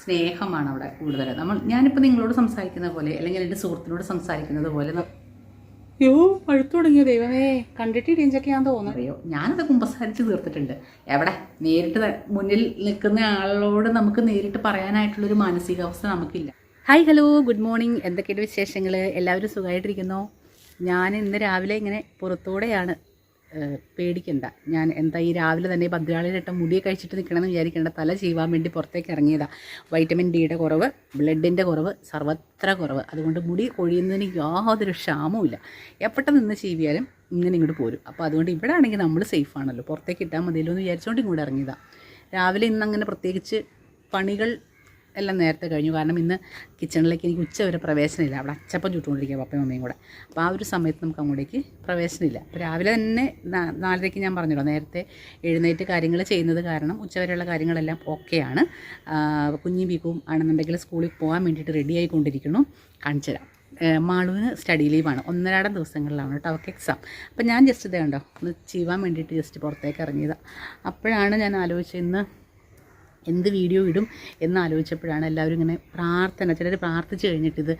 സ്നേഹമാണ് അവിടെ കൂടുതൽ. നമ്മൾ ഞാനിപ്പോൾ നിങ്ങളോട് സംസാരിക്കുന്ന പോലെ അല്ലെങ്കിൽ എന്റെ സുഹൃത്തിനോട് സംസാരിക്കുന്നത് പോലെ യോ പഴുത്തു തുടങ്ങിയോ ദൈവമേ? കണ്ടിട്ട് ഇടിയഞ്ചൊക്കെ തോന്നുന്നു. അറിയോ? ഞാനത് കുമ്പസാരിച്ച് തീർത്തിട്ടുണ്ട്. എവിടെ? നേരിട്ട് മുന്നിൽ നിൽക്കുന്ന ആളോട് നമുക്ക് നേരിട്ട് പറയാനായിട്ടുള്ളൊരു മാനസികാവസ്ഥ നമുക്കില്ല. Hi hello good morning. എന്തൊക്കെയുണ്ട് വിശേഷങ്ങൾ എല്ലാവരും സുഖമായിട്ടിരിക്കുന്നു? ഞാൻ ഇന്ന് രാവിലെ ഇങ്ങനെ പുറത്തൂടെയാണ് പേടിക്കണ്ട. ഞാൻ എന്താ ഈ രാവിലെ തന്നെ ഭദ്രാളിയിലിട്ട മുടിയെ കഴിച്ചിട്ട് നിൽക്കണമെന്ന് വിചാരിക്കേണ്ട. തല ചെയ്യുവാൻ വേണ്ടി പുറത്തേക്ക് ഇറങ്ങിയതാണ് വൈറ്റമിൻ ഡിയുടെ കുറവ് ബ്ലഡിന്റെ കുറവ് സർവത്ര കുറവ്. അതുകൊണ്ട് മുടി കൊഴിയുന്നതിന് യാതൊരു ക്ഷാമവുമില്ല എപ്പോഴും നിന്ന് ചീവിയാലും ഇങ്ങനെ ഇങ്ങോട്ട് പോരും. അപ്പോൾ അതുകൊണ്ട് ഇവിടെ ആണെങ്കിൽ നമ്മൾ സേഫ് ആണല്ലോ. പുറത്തേക്ക് ഇട്ടാൽ മതിയല്ലോ എന്ന് വിചാരിച്ചുകൊണ്ട് ഇങ്ങോട്ട് ഇറങ്ങിയതാണ് രാവിലെ ഇന്നങ്ങനെ പ്രത്യേകിച്ച് പണികൾ എല്ലാം നേരത്തെ കഴിഞ്ഞു. കാരണം ഇന്ന് കിച്ചണിലേക്ക് എനിക്ക് ഉച്ച വരെ പ്രവേശനമില്ല. അവിടെ അച്ചപ്പം ചുട്ടുകൊണ്ടിരിക്കുക പപ്പയും മമ്മയും കൂടെ. അപ്പോൾ ആ ഒരു സമയത്ത് നമുക്ക് അങ്ങോട്ടേക്ക് പ്രവേശനമില്ല. അപ്പോൾ രാവിലെ തന്നെ നാലരയ്ക്ക് ഞാൻ പറഞ്ഞല്ലോ നേരത്തെ എഴുന്നേറ്റ് കാര്യങ്ങൾ ചെയ്യുന്നത് കാരണം ഉച്ചവരെയുള്ള കാര്യങ്ങളെല്ലാം ഓക്കെയാണ് കുഞ്ഞി ബീക്കും ആണെന്നുണ്ടെങ്കിൽ സ്കൂളിൽ പോകാൻ വേണ്ടിയിട്ട് റെഡി ആയിക്കൊണ്ടിരിക്കുന്നു. കാണിച്ചു തരാം. മാളുവിന് സ്റ്റഡി ലീവാണ് ഒന്നരാടം ദിവസങ്ങളിലാണ് കേട്ടോ അവർക്ക് എക്സാം അപ്പം ഞാൻ ജസ്റ്റ് ഇതേ കണ്ടോ ഒന്ന് ചെയ്യുവാൻ വേണ്ടിയിട്ട് ജസ്റ്റ് പുറത്തേക്ക് ഇറങ്ങിയതാണ് അപ്പോഴാണ് ഞാൻ ആലോചിച്ചത് ഇന്ന് എന്ത് വീഡിയോ ഇടും എന്നാലോചിച്ചപ്പോഴാണ് എല്ലാവരും ഇങ്ങനെ പ്രാർത്ഥന ചിലർ പ്രാർത്ഥിച്ചു കഴിഞ്ഞിട്ടിത്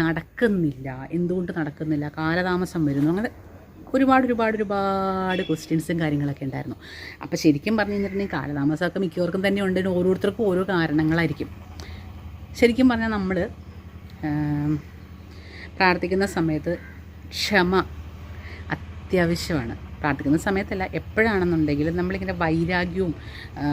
നടക്കുന്നില്ല. എന്തുകൊണ്ട് നടക്കുന്നില്ല? കാലതാമസം വരുന്നു. അങ്ങനെ ഒരുപാട് ഒരുപാട് ഒരുപാട് ക്വസ്റ്റ്യൻസും കാര്യങ്ങളൊക്കെ ഉണ്ടായിരുന്നു. അപ്പോൾ ശരിക്കും പറഞ്ഞു കഴിഞ്ഞിട്ടുണ്ടെങ്കിൽ കാലതാമസമൊക്കെ മിക്കവർക്കും തന്നെ ഉണ്ട്. ഓരോരുത്തർക്കും ഓരോ കാരണങ്ങളായിരിക്കും. ശരിക്കും പറഞ്ഞാൽ നമ്മൾ പ്രാർത്ഥിക്കുന്ന സമയത്ത് ക്ഷമ അത്യാവശ്യമാണ്. പ്രാർത്ഥിക്കുന്ന സമയത്തല്ല എപ്പോഴാണെന്നുണ്ടെങ്കിലും നമ്മളിങ്ങനെ വൈരാഗ്യവും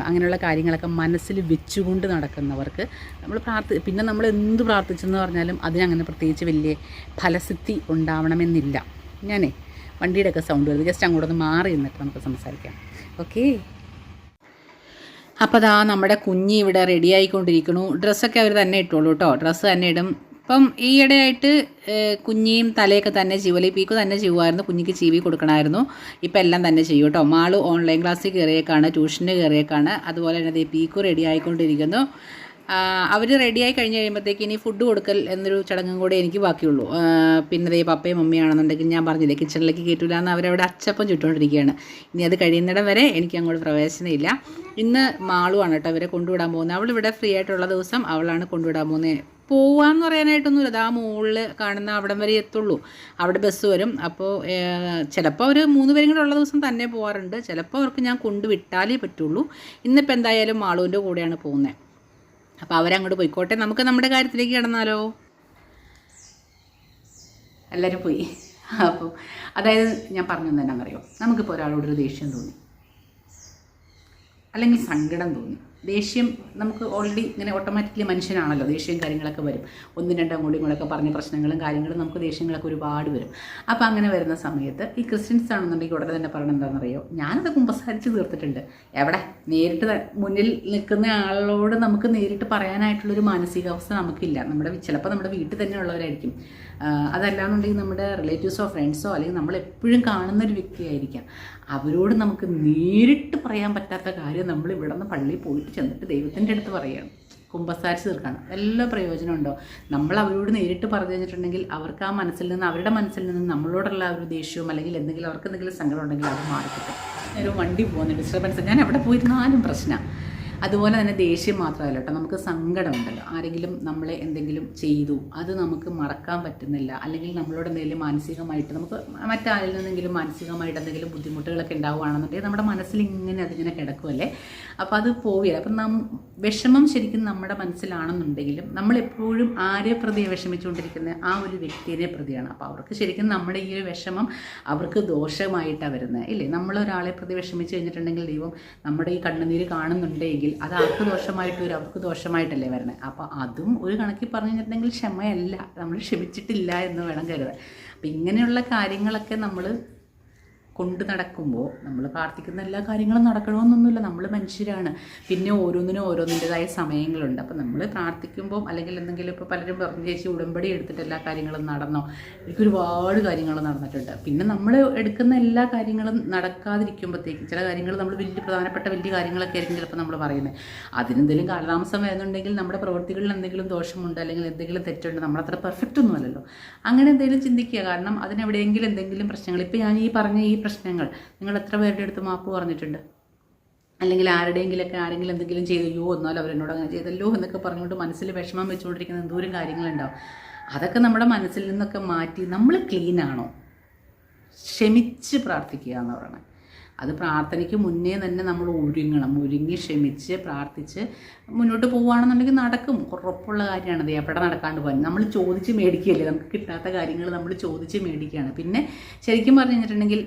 അങ്ങനെയുള്ള കാര്യങ്ങളൊക്കെ മനസ്സിൽ വെച്ചുകൊണ്ട് നടക്കുന്നവർക്ക് നമ്മൾ പ്രാർത്ഥി പിന്നെ നമ്മൾ എന്ത് പ്രാർത്ഥിച്ചെന്ന് പറഞ്ഞാലും അതിനങ്ങനെ പ്രത്യേകിച്ച് വലിയ ഫലസിദ്ധി ഉണ്ടാവണമെന്നില്ല. ഞാനേ വണ്ടിയുടെ ഒക്കെ സൗണ്ട് വരുന്നത് ജസ്റ്റ് അങ്ങോട്ടൊന്ന് മാറി നിന്നിട്ട് നമുക്ക് സംസാരിക്കാം. ഓക്കേ അപ്പോൾ അതാ നമ്മുടെ കുഞ്ഞി ഇവിടെ റെഡി ആയിക്കൊണ്ടിരിക്കണു ഡ്രസ്സൊക്കെ അവർ തന്നെ ഇട്ടോളൂ കേട്ടോ ഡ്രസ്സ് തന്നെ ഇടും. ഇപ്പം ഈയിടെയായിട്ട് കുഞ്ഞിയും തലയൊക്കെ തന്നെ ചീവലി പീക്ക് തന്നെ ചെയ്യുമായിരുന്നു കുഞ്ഞിക്ക് ചീവി കൊടുക്കണമായിരുന്നു. ഇപ്പം എല്ലാം തന്നെ ചെയ്യും കേട്ടോ. മാൾ ഓൺലൈൻ ക്ലാസ്സിൽ കയറിയേക്കാണ് ട്യൂഷന് കയറിയേക്കാണ്. അതുപോലെ തന്നെ പീക്കു റെഡി ആയിക്കൊണ്ടിരിക്കുന്നു. അവർ റെഡിയായി കഴിഞ്ഞ് കഴിയുമ്പോഴത്തേക്ക് ഇനി ഫുഡ് കൊടുക്കൽ എന്നൊരു ചടങ്ങും കൂടെ എനിക്ക് ബാക്കിയുള്ളൂ. പിന്നെ ദേ പപ്പയും മമ്മിയാണെന്നുണ്ടെങ്കിൽ ഞാൻ പറഞ്ഞില്ലേ കിച്ചണിലേക്ക് കയറ്റില്ല എന്ന് അവരവിടെ അച്ചപ്പം ചുട്ടുകൊണ്ടിരിക്കുകയാണ് ഇനി അത് കഴിയുന്നിടം വരെ എനിക്ക് അങ്ങോട്ട് പ്രവേശനമില്ല. ഇന്ന് മാളുവാണ് കേട്ടോ അവരെ കൊണ്ടുവിടാൻ പോകുന്നത്. അവൾ ഇവിടെ ഫ്രീ ആയിട്ടുള്ള ദിവസം അവളാണ് കൊണ്ടുവിടാൻ പോകുന്നത്. പോവാന്ന് പറയാനായിട്ടൊന്നുമില്ല. ആ മുകളിൽ കാണുന്ന അവിടം വരെ എത്തുള്ളൂ. അവിടെ ബസ് വരും. അപ്പോൾ ചിലപ്പോൾ അവർ മൂന്ന് പേരും കൂടെ ഉള്ള ദിവസം തന്നെ പോകാറുണ്ട് ചിലപ്പോൾ അവർക്ക് ഞാൻ കൊണ്ടുവിട്ടാലേ പറ്റുള്ളൂ. ഇന്നിപ്പോൾ എന്തായാലും മാളൂന്റെ കൂടെയാണ് പോകുന്നത് അപ്പോൾ അവരങ്ങോട്ട് പോയിക്കോട്ടെ. നമുക്ക് നമ്മുടെ കാര്യത്തിലേക്ക് കിടന്നാലോ? എല്ലാവരും പോയി. അപ്പോൾ അതായത് ഞാൻ പറഞ്ഞു തന്നെ അറിയോ നമുക്കിപ്പോൾ ഒരാളോടൊരു ദേഷ്യം തോന്നി. അല്ലെങ്കിൽ സങ്കടം തോന്നി. ദേഷ്യം നമുക്ക് ഓൾറെഡി ഇങ്ങനെ ഓട്ടോമാറ്റിക്കലി മനുഷ്യനാണല്ലോ. ദേഷ്യം കാര്യങ്ങളൊക്കെ വരും. ഒന്നും രണ്ടും കൂടി കൂടെയൊക്കെ പറഞ്ഞ പ്രശ്നങ്ങളും കാര്യങ്ങളും നമുക്ക് ദേഷ്യങ്ങളൊക്കെ ഒരുപാട് വരും. അപ്പോൾ അങ്ങനെ വരുന്ന സമയത്ത് ഈ ക്രിസ്ത്യൻസ് ആണെന്നുണ്ടെങ്കിൽ ഉടനെ തന്നെ പറയണം എന്താണെന്നറിയോ? ഞാനത് കുമ്പസാരിച്ച് തീർത്തിട്ടുണ്ട്. എവിടെ? നേരിട്ട് മുന്നിൽ നിൽക്കുന്ന ആളോട് നമുക്ക് നേരിട്ട് പറയാനായിട്ടുള്ളൊരു മാനസികാവസ്ഥ നമുക്കില്ല. നമ്മുടെ ചിലപ്പോൾ നമ്മുടെ വീട്ടിൽ തന്നെ ഉള്ളവരായിരിക്കും. അതല്ലാന്നുണ്ടെങ്കിൽ നമ്മുടെ റിലേറ്റീവ്സോ ഫ്രണ്ട്സോ അല്ലെങ്കിൽ നമ്മൾ എപ്പോഴും കാണുന്ന ഒരു വ്യക്തിയായിരിക്കാം. അവരോട് നമുക്ക് നേരിട്ട് പറയാൻ പറ്റാത്ത കാര്യം നമ്മൾ ഇവിടെ നിന്ന് പള്ളിയിൽ പോയിട്ട് ചെന്നിട്ട് ദൈവത്തിന്റെ അടുത്ത് പറയുകയാണ് കുമ്പസാരിച്ച് തീർക്കാണ്. എല്ലാ പ്രയോജനമുണ്ടോ നമ്മൾ അവരോട് നേരിട്ട് പറഞ്ഞു കഴിഞ്ഞിട്ടുണ്ടെങ്കിൽ അവർക്ക് ആ മനസ്സിൽ നിന്ന് അവരുടെ മനസ്സിൽ നിന്ന് നമ്മളോടുള്ള ഒരു ദേഷ്യവും അല്ലെങ്കിൽ എന്തെങ്കിലും അവർക്ക് എന്തെങ്കിലും സങ്കടം ഉണ്ടെങ്കിൽ അത് മാറിക്കിട്ടും. ഒരു വണ്ടി പോകുന്ന ഡിസ്റ്റർബൻസ് ഞാൻ എവിടെ പോയിരുന്നാലും പ്രശ്നമാണ്. അതുപോലെ തന്നെ ദേഷ്യം മാത്രമല്ല കേട്ടോ. നമുക്ക് സങ്കടം ഉണ്ടല്ലോ ആരെങ്കിലും നമ്മളെ എന്തെങ്കിലും ചെയ്തു അത് നമുക്ക് മറക്കാൻ പറ്റുന്നില്ല. അല്ലെങ്കിൽ നമ്മളോട് എന്തെങ്കിലും മാനസികമായിട്ട് നമുക്ക് മറ്റാരിൽ നിന്നെങ്കിലും മാനസികമായിട്ട് എന്തെങ്കിലും ബുദ്ധിമുട്ടുകളൊക്കെ ഉണ്ടാവുകയാണെന്നുണ്ടെങ്കിൽ നമ്മുടെ മനസ്സിൽ ഇങ്ങനെ അതിങ്ങനെ കിടക്കുമല്ലേ അപ്പോൾ അത് പോവില്ല അപ്പം നം വിഷമം ശരിക്കും നമ്മുടെ മനസ്സിലാണെന്നുണ്ടെങ്കിലും നമ്മളെപ്പോഴും ആരെ പ്രതിയെ വിഷമിച്ചുകൊണ്ടിരിക്കുന്ന ആ ഒരു വ്യക്തിയെ പ്രതിയാണ്. അപ്പോൾ അവർക്ക് ശരിക്കും നമ്മുടെ ഈ ഒരു വിഷമം അവർക്ക് ദോഷമായിട്ടാണ് വരുന്നത്. ഇല്ലേ? നമ്മളൊരാളെ പ്രതി വിഷമിച്ച് കഴിഞ്ഞിട്ടുണ്ടെങ്കിൽ ദൈവം നമ്മുടെ ഈ കണ്ണുനീര് കാണുന്നുണ്ടെങ്കിൽ അത് ആർക്ക് ദോഷമായിട്ട്? വരും അവർക്ക് ദോഷമായിട്ടല്ലേ വരണേ. അപ്പോൾ അതും ഒരു കണക്കിൽ പറഞ്ഞു കഴിഞ്ഞിട്ടുണ്ടെങ്കിൽ ക്ഷമയല്ല. നമ്മൾ ക്ഷമിച്ചിട്ടില്ല എന്ന് വേണം കരുതാൻ. അപ്പം ഇങ്ങനെയുള്ള കാര്യങ്ങളൊക്കെ നമ്മൾ കൊണ്ട് നടക്കുമ്പോൾ നമ്മൾ പ്രാർത്ഥിക്കുന്ന എല്ലാ കാര്യങ്ങളും നടക്കണമെന്നൊന്നുമില്ല. നമ്മൾ മനുഷ്യരാണ്. പിന്നെ ഓരോന്നിനും ഓരോന്നിന്റെതായ സമയങ്ങളുണ്ട്. അപ്പം നമ്മൾ പ്രാർത്ഥിക്കുമ്പോൾ അല്ലെങ്കിൽ എന്തെങ്കിലും ഇപ്പോൾ പലരും പറഞ്ഞു ചേച്ചി ഉടമ്പടി എടുത്തിട്ട് എല്ലാ കാര്യങ്ങളും നടന്നോ? എനിക്ക് ഒരുപാട് കാര്യങ്ങൾ നടന്നിട്ടുണ്ട്. പിന്നെ നമ്മൾ എടുക്കുന്ന എല്ലാ കാര്യങ്ങളും നടക്കാതിരിക്കുമ്പോഴത്തേക്കും ചില കാര്യങ്ങൾ നമ്മൾ വലിയ പ്രധാനപ്പെട്ട വലിയ കാര്യങ്ങളൊക്കെ ആയിരിക്കും ചിലപ്പോൾ നമ്മൾ പറയുന്നത്. അതിനെന്തെങ്കിലും കാലതാമസം വരുന്നുണ്ടെങ്കിൽ നമ്മുടെ പ്രവൃത്തികളിൽ എന്തെങ്കിലും ദോഷമുണ്ട് അല്ലെങ്കിൽ എന്തെങ്കിലും തെറ്റുണ്ട് നമ്മളത്ര പെർഫെക്റ്റ് ഒന്നുമല്ലല്ലോ. അങ്ങനെ എന്തെങ്കിലും ചിന്തിക്കുക. കാരണം അതിനെവിടെയെങ്കിലും എന്തെങ്കിലും പ്രശ്നങ്ങൾ. ഇപ്പോൾ ഞാൻ ഈ പറഞ്ഞ ഈ പ്രശ്നങ്ങൾ. നിങ്ങൾ എത്ര പേരുടെ അടുത്ത് മാപ്പ് പറഞ്ഞിട്ടുണ്ട്? അല്ലെങ്കിൽ ആരുടെയെങ്കിലൊക്കെ ആരെങ്കിലും എന്തെങ്കിലും ചെയ്തയോ എന്നാലും അവരെന്നോട് അങ്ങനെ ചെയ്തല്ലോ എന്നൊക്കെ പറഞ്ഞുകൊണ്ട് മനസ്സിൽ വിഷമം വെച്ചുകൊണ്ടിരിക്കുന്ന എന്തോരം കാര്യങ്ങളുണ്ടാവും. അതൊക്കെ നമ്മുടെ മനസ്സിൽ നിന്നൊക്കെ മാറ്റി നമ്മൾ ക്ലീൻ ആണോ? ക്ഷമിച്ച് പ്രാർത്ഥിക്കുക എന്ന് പറയുന്നത് അത് പ്രാർത്ഥനയ്ക്ക് മുന്നേ തന്നെ നമ്മൾ ഒരുങ്ങണം. ഒരുങ്ങി ക്ഷമിച്ച് പ്രാർത്ഥിച്ച് മുന്നോട്ട് പോവുകയാണെന്നുണ്ടെങ്കിൽ നടക്കും. ഉറപ്പുള്ള കാര്യമാണ്. അത് എവിടെ നടക്കാണ്ട് പോകാൻ നമ്മൾ ചോദിച്ച് മേടിക്കുകയല്ലേ? നമുക്ക് കിട്ടാത്ത കാര്യങ്ങൾ നമ്മൾ ചോദിച്ച് മേടിക്കുകയാണ്. പിന്നെ ശരിക്കും പറഞ്ഞു കഴിഞ്ഞിട്ടുണ്ടെങ്കിൽ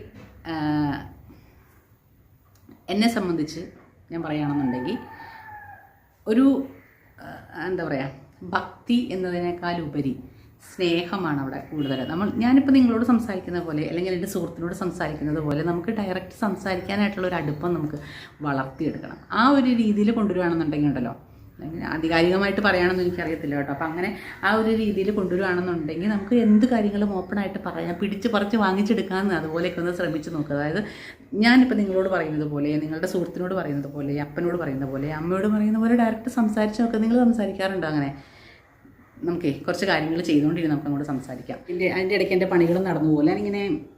എന്നെ സംബന്ധിച്ച് ഞാൻ പറയുകയാണെന്നുണ്ടെങ്കിൽ ഒരു എന്താ പറയുക ഭക്തി എന്നതിനേക്കാൾ ഉപരി സ്നേഹമാണ് അവിടെ കൂടുതൽ. നമ്മൾ ഞാനിപ്പോൾ നിങ്ങളോട് സംസാരിക്കുന്ന പോലെ അല്ലെങ്കിൽ എന്റെ സുഹൃത്തിനോട് സംസാരിക്കുന്നത് പോലെ നമുക്ക് ഡയറക്റ്റ് സംസാരിക്കാനായിട്ടുള്ള ഒരു അടുപ്പം നമുക്ക് വളർത്തിയെടുക്കണം. ആ ഒരു രീതിയിൽ കൊണ്ടുവരികയാണെന്നുണ്ടെങ്കിൽ ഉണ്ടല്ലോ ആധികാരികമായിട്ട് പറയുകയാണെന്ന് എനിക്കറിയത്തില്ല കേട്ടോ. അപ്പം അങ്ങനെ ആ ഒരു രീതിയിൽ കൊണ്ടുവരികയാണെന്നുണ്ടെങ്കിൽ നമുക്ക് എന്ത് കാര്യങ്ങളും ഓപ്പണായിട്ട് പറയാം. പിടിച്ച് പറിച്ച് വാങ്ങിച്ചെടുക്കാമെന്ന് അതുപോലെയൊക്കെ ഒന്ന് ശ്രമിച്ച് നോക്കുക അതായത് ഞാനിപ്പോൾ നിങ്ങളോട് പറയുന്നത് പോലെ നിങ്ങളുടെ സുഹൃത്തിനോട് പറയുന്നത് പോലെ അപ്പനോട് പറയുന്ന പോലെ അമ്മയോട് പറയുന്ന പോലെ ഡയറക്റ്റ് സംസാരിച്ച് നോക്കുക നിങ്ങൾ സംസാരിക്കാറുണ്ടോ അങ്ങനെ? നമുക്കേ കുറച്ച് കാര്യങ്ങൾ ചെയ്തുകൊണ്ടിരുന്ന് നമുക്ക് അങ്ങോട്ട് സംസാരിക്കാം. എന്റെ അതിന്റെ ഇടയ്ക്ക് എന്റെ പണികൾ നടന്നു പോലെ. ഞാനിങ്ങനെ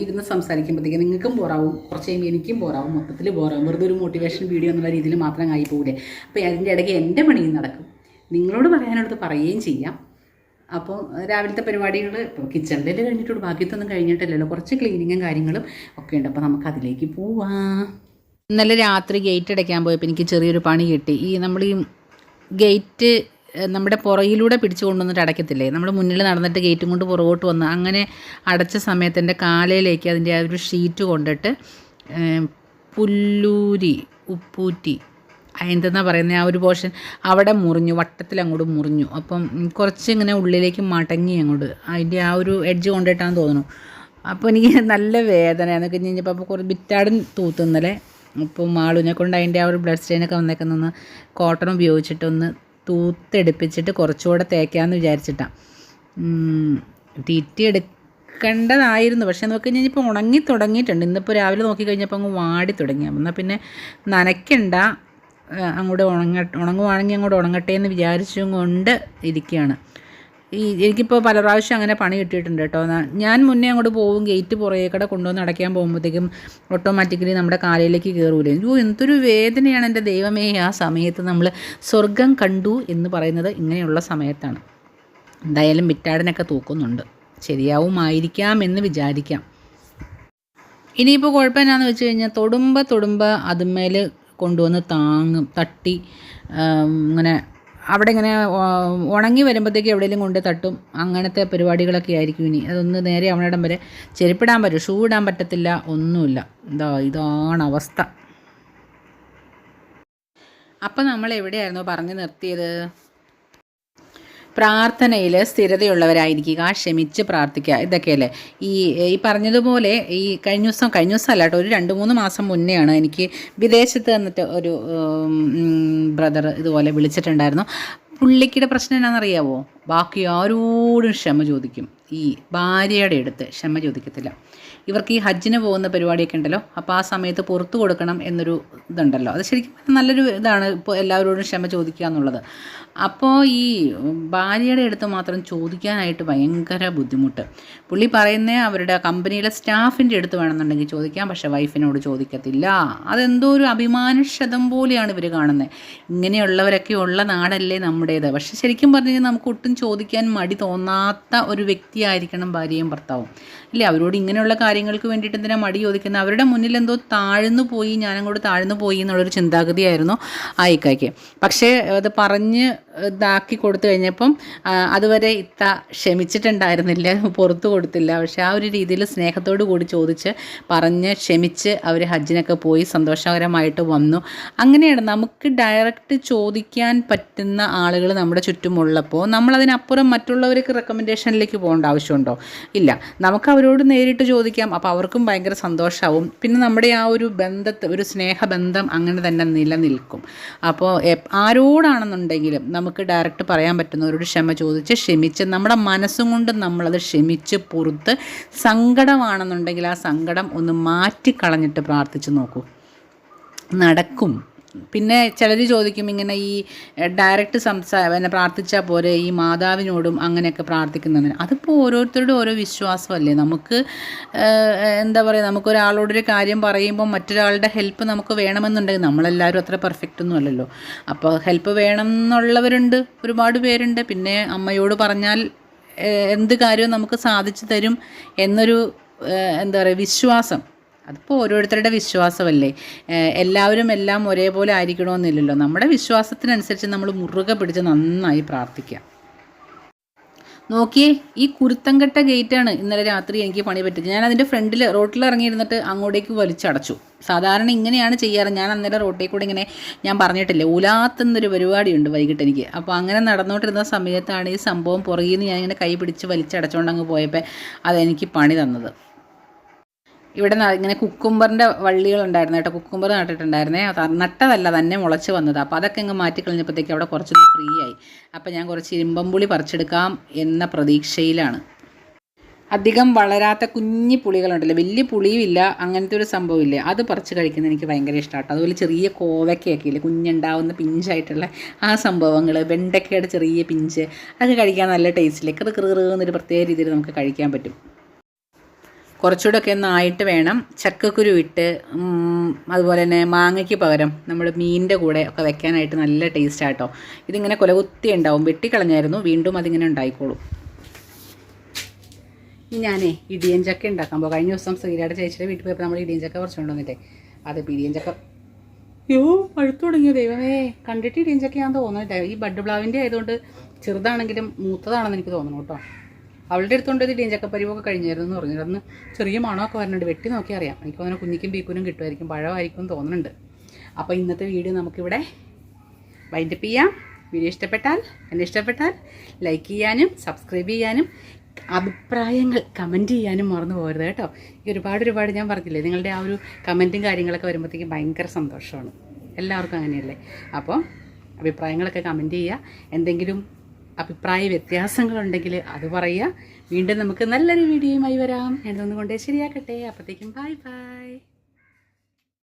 ഇരുന്ന് സംസാരിക്കുമ്പോഴത്തേക്ക് നിങ്ങൾക്കും ബോറാവും. കുറച്ച് കഴിയുമ്പോൾ എനിക്കും ബോറാവും. മൊത്തത്തിൽ ബോറാവും. വെറുതെ ഒരു മോട്ടിവേഷൻ വീഡിയോ എന്നുള്ള രീതിയിൽ മാത്രം ആയി പോകില്ലേ അപ്പോൾ അതിന്റെ ഇടയ്ക്ക് എന്റെ പണിയും നടക്കും. നിങ്ങളോട് പറയാനുള്ളത് പറയുകയും ചെയ്യാം. അപ്പോൾ രാവിലത്തെ പരിപാടികൾ ഇപ്പോൾ കിച്ചണിൽ കഴിഞ്ഞിട്ടുണ്ട് ബാക്കിയത്തൊന്നും കഴിഞ്ഞിട്ടില്ലല്ലോ. കുറച്ച് ക്ലീനിങ്ങും കാര്യങ്ങളും ഒക്കെ ഉണ്ട്. അപ്പോൾ നമുക്ക് അതിലേക്ക് പോവാം. ഇന്നലെ രാത്രി ഗേറ്റ് അടയ്ക്കാൻ പോയപ്പോൾ എനിക്ക് ചെറിയൊരു പണി കിട്ടി. ഈ നമ്മൾ ഈ ഗേറ്റ് നമ്മുടെ പുറകിലൂടെ പിടിച്ചു കൊണ്ടുവന്നിട്ട് അടയ്ക്കത്തില്ലേ? നമ്മുടെ മുന്നിൽ നടന്നിട്ട് ഗേറ്റും കൊണ്ട് പുറകോട്ട് വന്ന് അങ്ങനെ അടച്ച സമയത്ത് എന്റെ കാലയിലേക്ക് അതിന്റെ ആ ഒരു ഷീറ്റ് കൊണ്ടിട്ട് പുല്ലൂരി ഉപ്പൂറ്റി എന്തെന്നാ പറയുന്നത് ആ ഒരു പോർഷൻ അവിടെ മുറിഞ്ഞു വട്ടത്തിൽ അങ്ങോട്ട് മുറിഞ്ഞു. അപ്പം കുറച്ച് ഇങ്ങനെ ഉള്ളിലേക്ക് മടങ്ങി അങ്ങോട്ട്. അതിന്റെ ആ ഒരു എഡ്ജ് കൊണ്ടിട്ടാന്ന് തോന്നുന്നു. അപ്പോൾ എനിക്ക് നല്ല വേദനയാന്ന് കഴിഞ്ഞപ്പോൾ അപ്പോൾ കുറേ ബിറ്റാടും തൂത്തുന്നല്ലേ അപ്പം മാളുവിനെ കൊണ്ട് അതിന്റെ ആ ഒരു ബ്ലഡ് സ്റ്റെയിനൊക്കെ വന്നേക്കുന്നൊന്ന് കോട്ടൺ ഉപയോഗിച്ചിട്ടൊന്ന് തൂത്തെടുപ്പിച്ചിട്ട് കുറച്ചുകൂടെ തേക്കാമെന്ന് വിചാരിച്ചിട്ടാണ് തീറ്റി എടുക്കേണ്ടതായിരുന്നു പക്ഷേ നോക്കി കഴിഞ്ഞാൽ ഇപ്പോൾ ഉണങ്ങി തുടങ്ങിയിട്ടുണ്ട്. ഇന്നിപ്പോൾ രാവിലെ നോക്കി കഴിഞ്ഞപ്പോൾ അങ്ങ് വാടി തുടങ്ങി. എന്നാൽ പിന്നെ നനയ്ക്കണ്ട. അങ്ങോട്ട് ഉണങ്ങ ഉണങ്ങുവാണെങ്കിൽ അങ്ങോട്ട് ഉണങ്ങട്ടെ എന്ന് വിചാരിച്ചും കൊണ്ട് ഇരിക്കുകയാണ്. ഈ എനിക്കിപ്പോൾ പല പ്രാവശ്യം അങ്ങനെ പണി കിട്ടിയിട്ടുണ്ട് കേട്ടോ. ഞാൻ മുന്നേ അങ്ങോട്ട് പോകും ഗേറ്റ് പുറകേക്കടെ കൊണ്ടുവന്ന് അടയ്ക്കാൻ പോകുമ്പോഴത്തേക്കും ഓട്ടോമാറ്റിക്കലി നമ്മുടെ കാലയിലേക്ക് കയറൂലേ അയ്യോ എന്തൊരു വേദനയാണ് എന്റെ ദൈവമേ. ആ സമയത്ത് നമ്മൾ സ്വർഗം കണ്ടു എന്ന് പറയുന്നത് ഇങ്ങനെയുള്ള സമയത്താണ്. എന്തായാലും മിറ്റാടനൊക്കെ തൂക്കുന്നുണ്ട്. ശരിയാവുമായിരിക്കാം എന്ന് വിചാരിക്കാം. ഇനിയിപ്പോൾ കുഴപ്പം എന്നാന്ന് വെച്ച് കഴിഞ്ഞാൽ തൊടുമ്പ തൊടുമ്പ അതുമേൽ കൊണ്ടുവന്ന് താങ്ങും തട്ടി ഇങ്ങനെ അവിടെ ഇങ്ങനെ ഉണങ്ങി വരുമ്പോഴത്തേക്ക് എവിടെയെങ്കിലും കൊണ്ട് തട്ടും. അങ്ങനത്തെ പരിപാടികളൊക്കെ ആയിരിക്കും ഇനി. അതൊന്ന് നേരെ അവനിടം വരെ ചെരുപ്പിടാൻ പറ്റും. ഷൂ ഇടാൻ പറ്റത്തില്ല. ഒന്നുമില്ല. ഇതാ ഇതാണ് അവസ്ഥ. അപ്പം നമ്മൾ എവിടെയായിരുന്നു പറഞ്ഞു നിർത്തിയത്? പ്രാർത്ഥനയിൽ സ്ഥിരതയുള്ളവരായിരിക്കുക ക്ഷമിച്ച് പ്രാർത്ഥിക്കുക ഇതൊക്കെയല്ലേ? ഈ ഈ പറഞ്ഞതുപോലെ ഈ കഴിഞ്ഞ ദിവസം കഴിഞ്ഞ ദിവസം അല്ല കേട്ടോ ഒരു രണ്ട് മൂന്ന് മാസം മുന്നെയാണ് എനിക്ക് വിദേശത്ത് വന്നിട്ട് ഒരു ബ്രദർ ഇതുപോലെ വിളിച്ചിട്ടുണ്ടായിരുന്നു. പുള്ളിക്കിടെ പ്രശ്നം എന്നാണെന്നറിയാവോ? ബാക്കി ആരോടും ക്ഷമ ചോദിക്കും. ഈ ഭാര്യയുടെ അടുത്ത് ക്ഷമ ചോദിക്കത്തില്ല. ഇവർക്ക് ഈ ഹജ്ജിന് പോകുന്ന പരിപാടിയൊക്കെ ഉണ്ടല്ലോ. അപ്പോൾ ആ സമയത്ത് പുറത്തു കൊടുക്കണം എന്നൊരു ഇതുണ്ടല്ലോ. അത് ശരിക്കും നല്ലൊരു ഇതാണ്. ഇപ്പോൾ എല്ലാവരോടും ക്ഷമ ചോദിക്കുക എന്നുള്ളത്. അപ്പോൾ ഈ ഭാര്യയുടെ അടുത്ത് മാത്രം ചോദിക്കാനായിട്ട് ഭയങ്കര ബുദ്ധിമുട്ട്. പുള്ളി പറയുന്നത് അവരുടെ കമ്പനിയിലെ സ്റ്റാഫിന്റെ അടുത്ത് വേണമെന്നുണ്ടെങ്കിൽ ചോദിക്കാം. പക്ഷേ വൈഫിനോട് ചോദിക്കത്തില്ല. അതെന്തോ ഒരു അഭിമാനക്ഷതം പോലെയാണ് ഇവർ കാണുന്നത് ഇങ്ങനെയുള്ളവരൊക്കെ ഉള്ള നാടല്ലേ നമ്മുടേത്. പക്ഷെ ശരിക്കും പറഞ്ഞു കഴിഞ്ഞാൽ നമുക്ക് ഒട്ടും ചോദിക്കാൻ മടി തോന്നാത്ത ഒരു വ്യക്തിയായിരിക്കണം ഭാര്യയും ഭർത്താവും. അല്ലേ? അവരോട് ഇങ്ങനെയുള്ള കാര്യങ്ങൾക്ക് വേണ്ടിയിട്ട് എന്തിനാ മടി ചോദിക്കുന്നത് അവരുടെ മുന്നിൽ എന്തോ താഴ്ന്നു പോയി ഞാനങ്ങോട്ട് താഴ്ന്നു പോയി എന്നുള്ളൊരു ചിന്താഗതിയായിരുന്നു ആ ഇക്കായ്ക്ക്. പക്ഷേ അത് പറഞ്ഞ് ഇതാക്കി കൊടുത്തു കഴിഞ്ഞപ്പം അതുവരെ ഇത്ത ക്ഷമിച്ചിട്ടുണ്ടായിരുന്നില്ല പുറത്തു കൊടുത്തില്ല. പക്ഷേ ആ ഒരു രീതിയിൽ സ്നേഹത്തോടു കൂടി ചോദിച്ച് പറഞ്ഞ് ക്ഷമിച്ച് അവർ ഹജ്ജിനൊക്കെ പോയി സന്തോഷകരമായിട്ട് വന്നു. അങ്ങനെയാണ് നമുക്ക് ഡയറക്റ്റ് ചോദിക്കാൻ പറ്റുന്ന ആളുകൾ നമ്മുടെ ചുറ്റുമുള്ളപ്പോൾ നമ്മളതിനപ്പുറം മറ്റുള്ളവർക്ക് റെക്കമെൻഡേഷനിലേക്ക് പോകേണ്ട ആവശ്യമുണ്ടോ? ഇല്ല. നമുക്ക് അവരോട് നേരിട്ട് ചോദിക്കാം. അപ്പോൾ അവർക്കും ഭയങ്കര സന്തോഷമാവും പിന്നെ നമ്മുടെ ആ ഒരു ബന്ധത്തെ ഒരു സ്നേഹബന്ധം അങ്ങനെ തന്നെ നിലനിൽക്കും. അപ്പോൾ ആരോടാണെന്നുണ്ടെങ്കിലും നമുക്ക് ഡയറക്റ്റ് പറയാൻ പറ്റുന്നവരോട് ക്ഷമ ചോദിച്ച് ക്ഷമിച്ച് നമ്മുടെ മനസ്സും കൊണ്ട് നമ്മളത് ക്ഷമിച്ച് പുറത്ത് സങ്കടമാണെന്നുണ്ടെങ്കിൽ ആ സങ്കടം ഒന്ന് മാറ്റിക്കളഞ്ഞിട്ട് പ്രാർത്ഥിച്ച് നോക്കൂ. നടക്കും. പിന്നെ ചിലർ ചോദിക്കും ഇങ്ങനെ ഈ ഡയറക്റ്റ് സംസാ പിന്നെ പ്രാർത്ഥിച്ചാൽ പോരെ ഈ മാതാവിനോടും അങ്ങനെയൊക്കെ പ്രാർത്ഥിക്കുന്നതിന് അതിപ്പോൾ ഓരോരുത്തരുടെ ഓരോ വിശ്വാസമല്ലേ? നമുക്ക് എന്താ പറയുക നമുക്കൊരാളോടൊരു കാര്യം പറയുമ്പോൾ മറ്റൊരാളുടെ ഹെൽപ്പ് നമുക്ക് വേണമെന്നുണ്ടെങ്കിൽ നമ്മളെല്ലാവരും അത്ര പെർഫെക്റ്റ് ഒന്നും അല്ലല്ലോ. അപ്പോൾ ഹെൽപ്പ് വേണം എന്നുള്ളവരുണ്ട് ഒരുപാട് പേരുണ്ട്. പിന്നെ അമ്മയോട് പറഞ്ഞാൽ എന്ത് കാര്യവും നമുക്ക് സാധിച്ചു തരും എന്നൊരു എന്താ പറയുക വിശ്വാസം. അതിപ്പോൾ ഓരോരുത്തരുടെ വിശ്വാസമല്ലേ? എല്ലാവരും എല്ലാം ഒരേപോലെ ആയിരിക്കണമെന്നില്ലല്ലോ നമ്മുടെ വിശ്വാസത്തിനനുസരിച്ച് നമ്മൾ മുറുകെ പിടിച്ച് നന്നായി പ്രാർത്ഥിക്കാം. നോക്കിയേ ഈ കുരുത്തങ്കട്ട ഗേറ്റാണ് ഇന്നലെ രാത്രി എനിക്ക് പണി പറ്റിയത്. ഞാൻ അതിന്റെ ഫ്രണ്ടിൽ റോട്ടിൽ ഇറങ്ങിയിരുന്നിട്ട് അങ്ങോട്ടേക്ക് വലിച്ചടച്ചു. സാധാരണ ഇങ്ങനെയാണ് ചെയ്യാറ്. ഞാൻ അന്നേരം റോട്ടിൽ കൂടെ ഇങ്ങനെ ഞാൻ പറഞ്ഞിട്ടില്ലേ ഉലാത്തുന്നൊരു പരിപാടിയുണ്ട് വൈകിട്ട് എനിക്ക്. അപ്പോൾ അങ്ങനെ നടന്നുകൊണ്ടിരുന്ന സമയത്താണ് ഈ സംഭവം പുറകിൽ നിന്ന് ഞാൻ ഇങ്ങനെ കൈ പിടിച്ച് വലിച്ചടച്ചുകൊണ്ട് അങ്ങ് പോയപ്പോൾ അതെനിക്ക് പണി തന്നത്. ഇവിടെ ഇങ്ങനെ കുക്കുംബറിന്റെ വള്ളികളുണ്ടായിരുന്നു കേട്ടോ. കുക്കുംബർ നട്ടിട്ടുണ്ടായിരുന്നേ. നട്ടതല്ല തന്നെ മുളച്ച് വന്നത്. അപ്പോൾ അതൊക്കെ അങ്ങ് മാറ്റി കളഞ്ഞപ്പോഴത്തേക്ക് അവിടെ കുറച്ചൊന്ന് ഫ്രീ ആയി. അപ്പോൾ ഞാൻ കുറച്ച് ഇരുമ്പമ്പുളി പറിച്ചെടുക്കാം എന്ന പ്രതീക്ഷയിലാണ്. അധികം വളരാത്ത കുഞ്ഞി പുളികളുണ്ടല്ലോ. വലിയ പുളിയുമില്ല അങ്ങനത്തെ ഒരു സംഭവമില്ലേ. അത് പറിച്ച് കഴിക്കുന്നത് എനിക്ക് ഭയങ്കര ഇഷ്ടമാണ് അതുപോലെ ചെറിയ കോവയ്ക്കൊക്കെ ഇല്ലേ കുഞ്ഞുണ്ടാവുന്ന പിഞ്ചായിട്ടുള്ള ആ സംഭവങ്ങൾ വെണ്ടയ്ക്കയുടെ ചെറിയ പിഞ്ച് അത് കഴിക്കാൻ നല്ല ടേസ്റ്റില്ലേ കൃ കൃ എന്നൊരു പ്രത്യേക രീതിയിൽ നമുക്ക് കഴിക്കാൻ പറ്റും. കുറച്ചുകൂടെ ഒക്കെ ഒന്ന് ആയിട്ട് വേണം. ചക്കക്കുരു ഇട്ട് അതുപോലെ തന്നെ മാങ്ങയ്ക്ക് പകരം നമ്മൾ മീനിന്റെ കൂടെ ഒക്കെ വെക്കാനായിട്ട് നല്ല ടേസ്റ്റ് ആട്ടോ ഇതിങ്ങനെ കൊലകുത്തി ഉണ്ടാവും. വെട്ടിക്കളഞ്ഞായിരുന്നു. വീണ്ടും അതിങ്ങനെ ഉണ്ടായിക്കോളും. ഇനി ഞാനേ ഇടിയൻ ചക്ക ഉണ്ടാക്കാൻ പോകാം കഴിഞ്ഞ ദിവസം ശ്രീരാട് ചേച്ചിയുടെ വീട്ടിൽ പോയപ്പോൾ നമ്മൾ ഇടിയൻ ചക്ക പറിച്ചുകൊണ്ട് വന്നിട്ടേ അത് ഇടിയൻ ചക്ക. അയ്യോ പഴുത്തു തുടങ്ങിയോ ദൈവമേ. കണ്ടിട്ട് ഇടിയൻ ചക്കയാണെന്ന് തോന്നുന്നില്ല ഈ ബഡ് പ്ലാവിന്റെ ആയതുകൊണ്ട് ചെറുതാണെങ്കിലും മൂത്തതാണെന്ന് എനിക്ക് തോന്നുന്നു കേട്ടോ. അവളുടെ അടുത്തുകൊണ്ട് ഇത് ഇടിയഞ്ചക്ക പരിവൊക്കെ കഴിഞ്ഞായിരുന്നു എന്ന് പറഞ്ഞു. അന്ന് ചെറിയ മണമൊക്കെ വരുന്നുണ്ട് വെട്ടി നോക്കി അറിയാം. എനിക്ക് അങ്ങനെ കുഞ്ഞിക്കും ബീക്കുനും കിട്ടുമായിരിക്കും. പഴമായിരിക്കും തോന്നുന്നുണ്ട് അപ്പോൾ ഇന്നത്തെ വീഡിയോ നമുക്കിവിടെ വൈൻഡപ്പ് ചെയ്യാം. വീഡിയോ ഇഷ്ടപ്പെട്ടാൽ എന്നെ ഇഷ്ടപ്പെട്ടാൽ ലൈക്ക് ചെയ്യാനും സബ്സ്ക്രൈബ് ചെയ്യാനും അഭിപ്രായങ്ങൾ കമന്റ് ചെയ്യാനും മറന്നു പോകരുത് കേട്ടോ. എനിക്ക് ഒരുപാട് ഒരുപാട് ഞാൻ പറഞ്ഞില്ലേ നിങ്ങളുടെ ആ ഒരു കമന്റും കാര്യങ്ങളൊക്കെ വരുമ്പോഴത്തേക്കും ഭയങ്കര സന്തോഷമാണ്. എല്ലാവർക്കും അങ്ങനെയല്ലേ? അപ്പോൾ അഭിപ്രായങ്ങളൊക്കെ കമന്റ് ചെയ്യുക. എന്തെങ്കിലും അഭിപ്രായ വ്യത്യാസങ്ങളുണ്ടെങ്കിൽ അത് പറയുക. വീണ്ടും നമുക്ക് നല്ലൊരു വീഡിയോയുമായി വരാം. എന്നൊന്നും കൊണ്ടേ ശരിയാക്കട്ടെ. അപ്പോഴത്തേക്കും ബൈ ബൈ